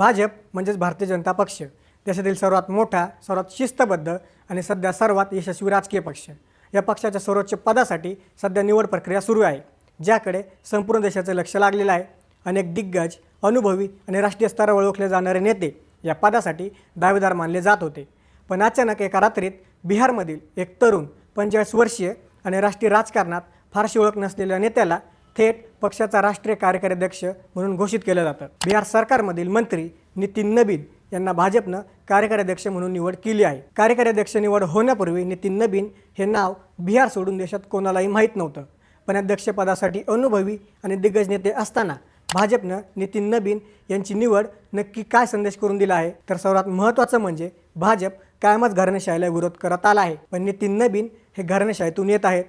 भाजप म्हणजेच भारतीय जनता पक्ष देशातील सर्वात मोठा सर्वात शिस्तबद्ध आणि सध्या सर्वात यशस्वी राजकीय पक्ष. या पक्षाच्या सर्वोच्च पदासाठी सध्या निवड प्रक्रिया सुरू आहे ज्याकडे संपूर्ण देशाचं लक्ष लागलेलं आहे. अनेक दिग्गज अनुभवी आणि राष्ट्रीय स्तरावर ओळखले जाणारे नेते या पदासाठी दावेदार मानले जात होते. पण अचानक एका रात्रीत बिहारमधील एक तरुण पंचेचाळीस वर्षीय आणि राष्ट्रीय राजकारणात फारशी ओळख नसलेल्या नेत्याला थेट पक्षाचा राष्ट्रीय कार्यकारी अध्यक्ष म्हणून घोषित केलं जातं. बिहार सरकारमधील मंत्री नितीन नबीन यांना भाजपनं कार्यकारी अध्यक्ष म्हणून निवड केली आहे. कार्यकारी अध्यक्ष निवड होण्यापूर्वी नितीन नबीन हे नाव बिहार सोडून देशात कोणालाही माहीत नव्हतं. पण अध्यक्षपदासाठी अनुभवी आणि दिग्गज नेते असताना भाजपनं नितीन नबीन यांची निवड नक्की काय संदेश करून दिला आहे? तर सर्वात महत्त्वाचं म्हणजे भाजप कायमच घराणेशाहीला विरोध करत आला आहे. पण नितीन नबीन हे घराणेशाहीतून येत आहेत.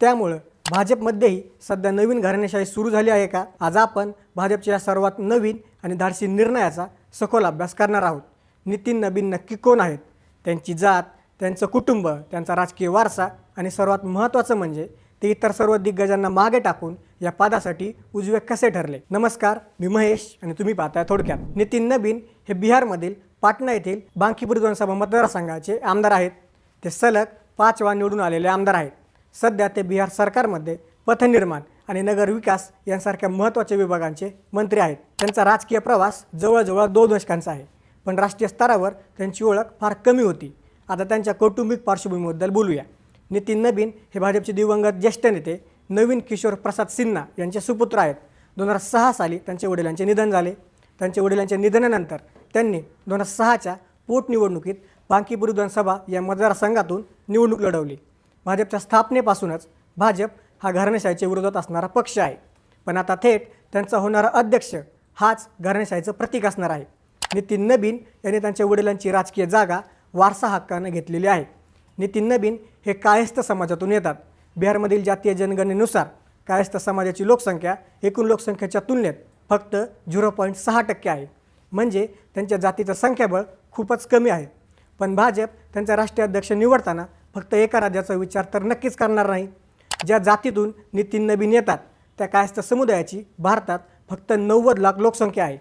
त्यामुळं भाजपमध्येही सध्या नवीन घराणेशाही सुरू झाली आहे का? आज आपण भाजपच्या या सर्वात नवीन आणि धाडसी निर्णयाचा सखोल अभ्यास करणार आहोत. नितीन नबीन नक्की कोण आहेत? त्यांची जात त्यांचं कुटुंब त्यांचा राजकीय वारसा आणि सर्वात महत्त्वाचं म्हणजे ते इतर सर्व दिग्गजांना मागे टाकून या पदासाठी उजवे कसे ठरले? नमस्कार मी महेश आणि तुम्ही पाहताय थोडक्यात. नितीन नबीन हे बिहारमधील पाटणा येथील बांकीपूर विधानसभा मतदारसंघाचे आमदार आहेत. ते सलग पाचवा निवडून आलेले आमदार आहेत. सध्या ते बिहार सरकारमध्ये पथनिर्माण आणि नगर विकास यांसारख्या महत्त्वाच्या विभागांचे मंत्री आहेत. त्यांचा राजकीय प्रवास जवळजवळ दोन दशकांचा आहे. पण राष्ट्रीय स्तरावर त्यांची ओळख फार कमी होती. आता त्यांच्या कौटुंबिक पार्श्वभूमीबद्दल बोलूया. नितीन नबीन हे भाजपचे दिवंगत ज्येष्ठ नेते नवीन किशोर प्रसाद सिन्हा यांचे सुपुत्र आहेत. दोन हजार सहा साली त्यांच्या वडिलांचे निधन झाले. त्यांच्या वडिलांच्या निधनानंतर त्यांनी दोन हजार सहाच्या पोटनिवडणुकीत बांकीपूर विधानसभा या मतदारसंघातून निवडणूक लढवली. भाजपच्या स्थापनेपासूनच भाजप हा घराणेशाहीच्या विरोधात असणारा पक्ष आहे. पण आता थेट त्यांचा होणारा अध्यक्ष हाच घराणेशाहीचं प्रतीक असणार आहे. नितीन नबीन यांनी त्यांच्या वडिलांची राजकीय जागा वारसा हक्कानं घेतलेली आहे. नितीन नबीन हे कायस्थ समाजातून येतात. बिहारमधील जातीय जनगणनेनुसार कायस्थ समाजाची लोकसंख्या एकूण लोकसंख्येच्या तुलनेत फक्त झिरो पॉईंट सहा टक्के आहे. म्हणजे त्यांच्या जातीचं संख्याबळ खूपच कमी आहे. पण भाजप त्यांचा राष्ट्रीय अध्यक्ष निवडताना फक्त एका राज्याचा विचार तर नक्कीच करणार नाही. ज्या जातीतून नितीन नबीन येतात त्या कायस्थ समुदायाची भारतात फक्त नव्वद लाख लोकसंख्या आहे.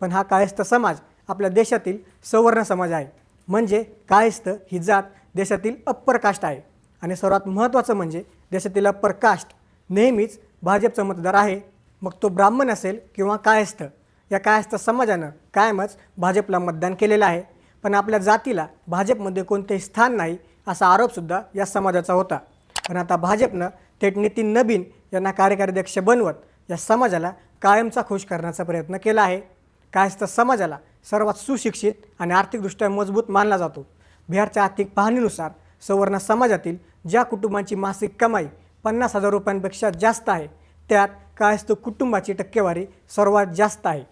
पण हा कायस्थ समाज आपल्या देशातील सवर्ण समाज आहे. म्हणजे कायस्थ ही जात देशातील अप्पर कास्ट आहे. आणि सर्वात महत्त्वाचं म्हणजे देशातील अप्पर कास्ट नेहमीच भाजपचा मतदार आहे. मग तो ब्राह्मण असेल किंवा कायस्थ या कायस्थ समाजानं कायमच भाजपला मतदान केलेलं आहे. पण आपल्या जातीला भाजपमध्ये कोणतेही स्थान नाही असा आरोपसुद्धा या समाजाचा होता. पण आता भाजपनं थेट नितीन नबीन यांना कार्यकारीध्यक्ष बनवत या समाजाला कायमचा खुश करण्याचा प्रयत्न केला आहे. कायस्थ समाजाला सर्वात सुशिक्षित आणि आर्थिकदृष्ट्या मजबूत मानला जातो. बिहारच्या आर्थिक पाहणीनुसार सवर्ण समाजातील ज्या कुटुंबांची मासिक कमाई पन्नास हजार रुपयांपेक्षा जास्त आहे त्यात कायस्थ कुटुंबाची टक्केवारी सर्वात जास्त आहे.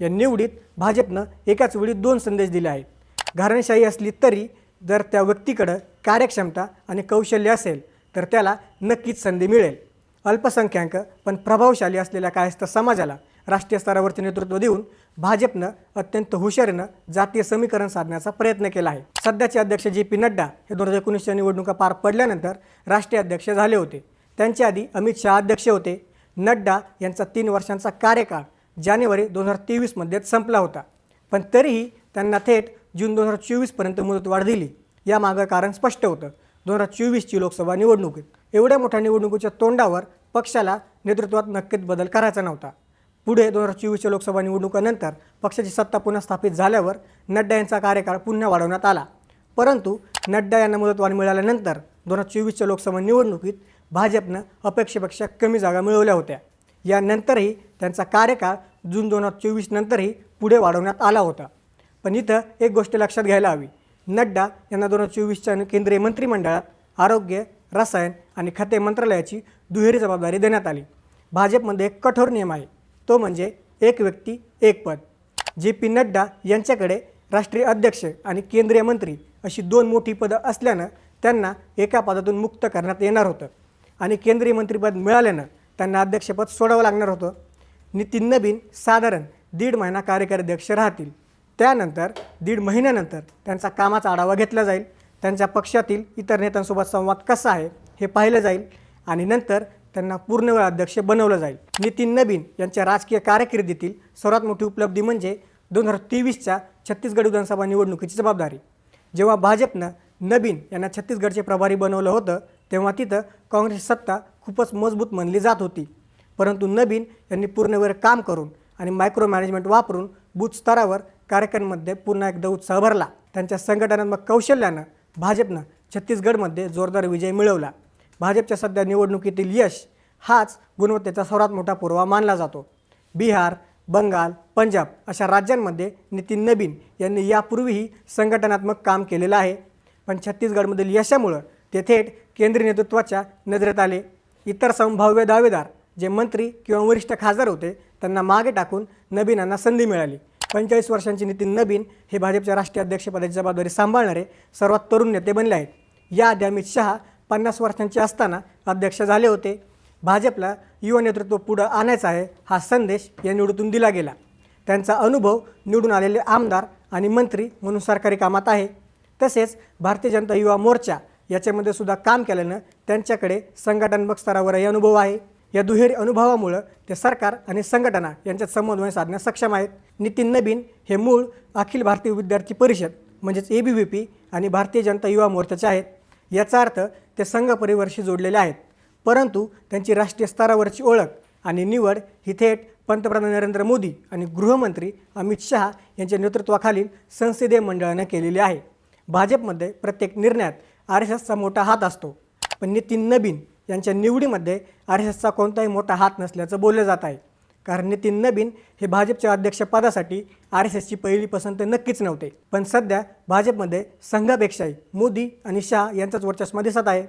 या निवडीत भाजपनं एकाच वेळी दोन संदेश दिले आहेत. घराणेशाही असली तरी जर त्या व्यक्तीकडं कार्यक्षमता आणि कौशल्य असेल तर त्याला नक्कीच संधी मिळेल. अल्पसंख्याक पण प्रभावशाली असलेल्या कायस्थ समाजाला राष्ट्रीय स्तरावरती नेतृत्व देऊन भाजपनं अत्यंत हुशारीनं जातीय समीकरण साधण्याचा प्रयत्न केला आहे. सध्याचे अध्यक्ष जे पी नड्डा हे दोन हजार एकोणीसच्या निवडणुका पार पडल्यानंतर राष्ट्रीय अध्यक्ष झाले होते. त्यांच्या आधी अमित शहा अध्यक्ष होते. नड्डा यांचा तीन वर्षांचा कार्यकाळ जानेवारी दोन हजार तेवीसमध्येच संपला होता. पण तरीही त्यांना थेट जून दोन हजार चोवीसपर्यंत मुदतवाढ दिली. यामागं कारण स्पष्ट होतं. दोन हजार चोवीसची लोकसभा निवडणुकीत एवढ्या मोठ्या निवडणुकीच्या तोंडावर पक्षाला नेतृत्वात नक्कीच बदल करायचा नव्हता. पुढे दोन हजार चोवीसच्या लोकसभा निवडणुकानंतर पक्षाची सत्ता पुन्हा स्थापित झाल्यावर नड्डा यांचा कार्यकाळ पुन्हा वाढवण्यात आला. परंतु नड्डा यांना मुदतवाढ मिळाल्यानंतर दोन हजार चोवीसच्या लोकसभा निवडणुकीत भाजपनं अपेक्षेपेक्षा कमी जागा मिळवल्या होत्या. यानंतरही त्यांचा कार्यकाळ जून दोन हजार चोवीस नंतरही पुढे वाढवण्यात आला होता. पण इथं एक गोष्ट लक्षात घ्यायला हवी. नड्डा यांना दोन हजार चोवीसच्या केंद्रीय मंत्रिमंडळात आरोग्य रसायन आणि खते मंत्रालयाची दुहेरी जबाबदारी देण्यात आली. भाजपमध्ये एक कठोर नियम आहे. तो म्हणजे एक व्यक्ती एक पद. जे पी नड्डा यांच्याकडे राष्ट्रीय अध्यक्ष आणि केंद्रीय मंत्री अशी दोन मोठी पदं असल्यानं त्यांना एका पदातून मुक्त करण्यात येणार होतं आणि केंद्रीय मंत्रिपद मिळाल्यानं त्यांना अध्यक्षपद सोडावं लागणार होतं. नितीन नबीन साधारण दीड महिना कार्यकारी अध्यक्ष राहतील. त्यानंतर दीड महिन्यानंतर त्यांचा कामाचा आढावा घेतला जाईल. त्यांच्या पक्षातील इतर नेत्यांसोबत संवाद कसा आहे हे पाहिलं जाईल आणि नंतर त्यांना पूर्णवेळ अध्यक्ष बनवलं जाईल. नितीन नबीन यांच्या राजकीय कारकिर्दीतील सर्वात मोठी उपलब्धी म्हणजे दोन हजार तेवीसच्या छत्तीसगड विधानसभा निवडणुकीची जबाबदारी. जेव्हा भाजपनं नबीन यांना छत्तीसगडचे प्रभारी बनवलं होतं तेव्हा तिथं काँग्रेस सत्ता खूपच मजबूत मानली जात होती. परंतु नबीन यांनी पूर्णवेळ काम करून आणि मायक्रो मॅनेजमेंट वापरून स्तरावर कार्यक्रमामध्ये पुन्हा एकदा उत्साह भरला. त्यांच्या संघटनात्मक कौशल्यानं भाजपनं छत्तीसगडमध्ये जोरदार विजय मिळवला. भाजपच्या सध्या निवडणुकीतील यश हाच गुणवत्तेचा सर्वात मोठा पुरावा मानला जातो. बिहार बंगाल पंजाब अशा राज्यांमध्ये नितीन नबीन यांनी यापूर्वीही संघटनात्मक काम केलेलं आहे. पण छत्तीसगडमधील यशामुळं ते थेट केंद्रीय नेतृत्वाच्या नजरेत आले. इतर संभाव्य दावेदार जे मंत्री किंवा वरिष्ठ खासदार होते त्यांना मागे टाकून नबीनांना संधी मिळाली. पंचेचाळीस वर्षांचे नितीन नबीन हे भाजपच्या राष्ट्रीय अध्यक्षपदाची जबाबदारी सांभाळणारे सर्वात तरुण नेते बनले आहेत. याआधी अमित शहा पन्नास वर्षांचे असताना अध्यक्ष झाले होते. भाजपला युवा नेतृत्व पुढं आणायचं आहे हा संदेश या निवडीतून दिला गेला. त्यांचा अनुभव निवडून आलेले आमदार आणि मंत्री म्हणून सरकारी कामात आहे. तसेच भारतीय जनता युवा मोर्चा याच्यामध्ये सुद्धा काम केल्यानं त्यांच्याकडे संघटनात्मक स्तरावरही अनुभव आहे. या दुहेरी अनुभवामुळं ते सरकार आणि संघटना यांच्यात समन्वय साधण्यास सक्षम आहेत. नितीन नबीन हे मूळ अखिल भारतीय विद्यार्थी परिषद म्हणजेच ए बी व्ही पी आणि भारतीय जनता युवा मोर्चाचे आहेत. याचा अर्थ ते संघ परिवारशी जोडलेले आहेत. परंतु त्यांची राष्ट्रीय स्तरावरची ओळख आणि निवड ही थेट पंतप्रधान नरेंद्र मोदी आणि गृहमंत्री अमित शहा यांच्या नेतृत्वाखालील संसदीय मंडळानं केलेली आहे. भाजपमध्ये प्रत्येक निर्णयात आर एस एसचा मोठा हात असतो. पण नितीन नबीन यांच्या निवडीमध्ये आर एस एसचा कोणताही मोठा हात नसल्याचं बोललं जात आहे. कारण नितीन नबीन हे भाजपच्या अध्यक्षपदासाठी आर एस एसची पहिली पसंत नक्कीच नव्हते. पण सध्या भाजपमध्ये संघापेक्षाही मोदी आणि शाह यांचाच वर्चस्व दिसत आहे.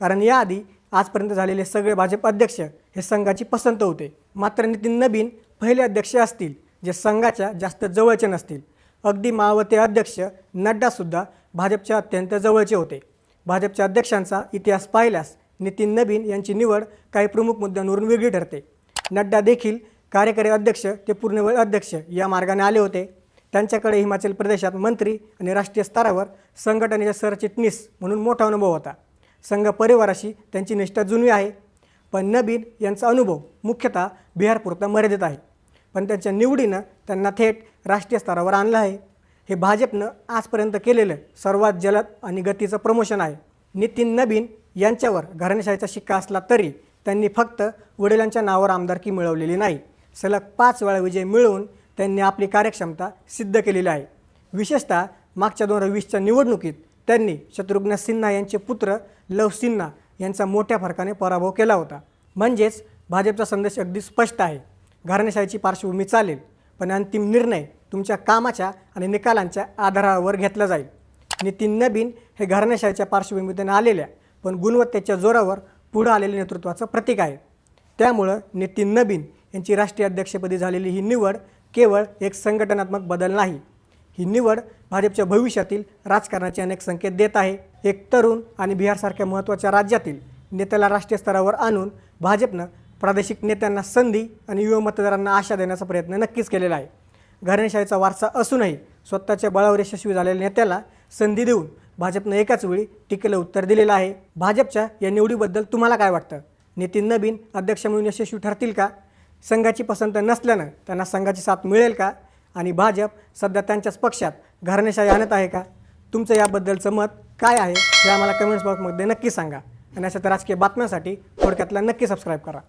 कारण याआधी आजपर्यंत झालेले सगळे भाजप अध्यक्ष हे संघाची पसंत होते. मात्र नितीन नबीन पहिले अध्यक्ष असतील जे संघाच्या जास्त जवळचे नसतील. अगदी मावते अध्यक्ष नड्डासुद्धा भाजपच्या अत्यंत जवळचे होते. भाजपच्या अध्यक्षांचा इतिहास पाहिल्यास नितीन नबीन यांची निवड काही प्रमुख मुद्द्यांवरून वेगळी ठरते. नड्डा देखील कार्यकारी अध्यक्ष ते पूर्णवेळ अध्यक्ष या मार्गाने आले होते. त्यांच्याकडे हिमाचल प्रदेशात मंत्री आणि राष्ट्रीय स्तरावर संघटनेच्या सरचिटणीस म्हणून मोठा अनुभव होता. संघ परिवाराशी त्यांची निष्ठा जुनी आहे. पण नबीन यांचा अनुभव मुख्यतः बिहारपुरता मर्यादित आहे. पण त्यांच्या निवडीनं त्यांना थेट राष्ट्रीय स्तरावर आणलं आहे. हे भाजपनं आजपर्यंत केलेलं सर्वात जलद आणि गतीचं प्रमोशन आहे. नितीन नबीन यांच्यावर घराणेशाहीचा शिक्का असला तरी त्यांनी फक्त वडिलांच्या नावावर आमदारकी मिळवलेली नाही. सलग पाच वेळा विजय मिळवून त्यांनी आपली कार्यक्षमता सिद्ध केलेली आहे. विशेषतः मागच्या दोन हजार वीसच्या निवडणुकीत त्यांनी शत्रुघ्न सिन्हा यांचे पुत्र लव सिन्हा यांचा मोठ्या फरकाने पराभव केला होता. म्हणजेच भाजपचा संदेश अगदी स्पष्ट आहे. घराणेशाहीची पार्श्वभूमी चालेल पण अंतिम निर्णय तुमच्या कामाच्या आणि निकालांच्या आधारावर घेतला जाईल. नितीन नबीन हे घराणेशाहीच्या पार्श्वभूमीतून आलेल्या पण गुणवत्तेच्या जोरावर पुढं आलेल्या नेतृत्वाचं प्रतीक आहे. त्यामुळं नितीन नबीन यांची राष्ट्रीय अध्यक्षपदी झालेली ही निवड केवळ एक संघटनात्मक बदल नाही ही निवड भाजपच्या भविष्यातील राजकारणाचे अनेक संकेत देत आहे. एक तरुण आणि बिहारसारख्या महत्त्वाच्या राज्यातील नेत्याला राष्ट्रीय स्तरावर आणून भाजपनं प्रादेशिक नेत्यांना संधी आणि युवा मतदारांना आशा देण्याचा प्रयत्न नक्कीच केलेला आहे. घराणेशाहीचा वारसा असूनही स्वतःच्या बळावर यशस्वी झालेल्या नेत्याला संधी देऊन भाजपनं एकाच वेळी टीकेला उत्तर दिलेलं आहे. भाजपच्या या निवडीबद्दल तुम्हाला काय वाटतं? नितीन नबीन अध्यक्ष म्हणून यशस्वी ठरतील का? संघाची पसंत नसल्यानं त्यांना संघाची साथ मिळेल का? आणि भाजप सध्या त्यांच्याच पक्षात घराणेशाही आणत आहे का? तुमचं याबद्दलचं मत काय आहे? हे आम्हाला कमेंट्स बॉक्समध्ये नक्की सांगा. आणि अशा राजकीय बातम्यांसाठी थोडक्यातला नक्की सबस्क्राईब करा.